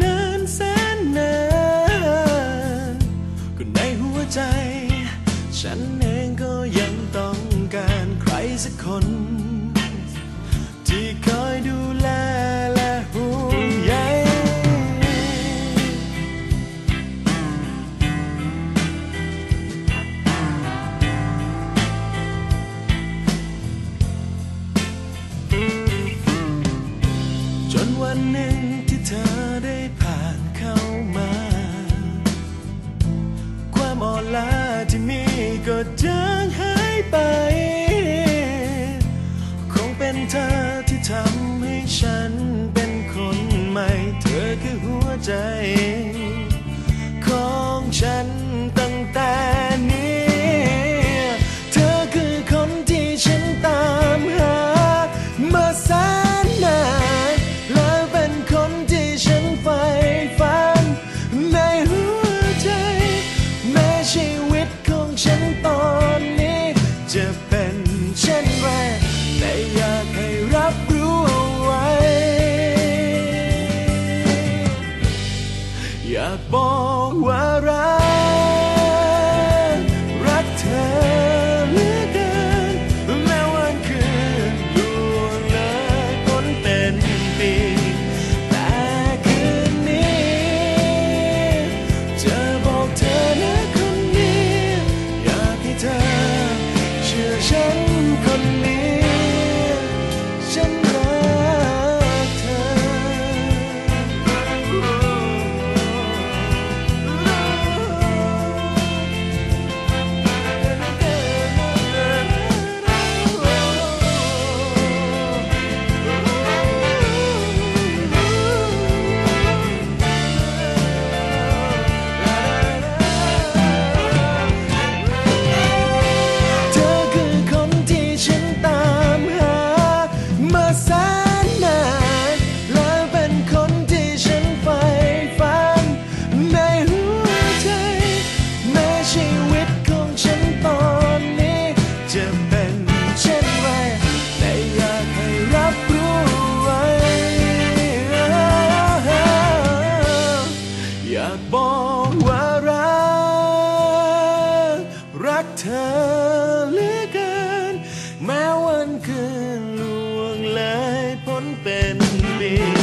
นานแสนนานก็ในหัวใจ ฉันเองก็ยังต้องการใครสักคน ที่คอยดูแลและห่วงใยจนวันหนึ่ง เธอที่ทำให้ฉันเป็นคนใหม่ เธอคือหัวใจ ของฉันากบอกว่ารัก รักเธอเหลือเกิน แม้วันคืนล่วงเลยพ้นเป็นปี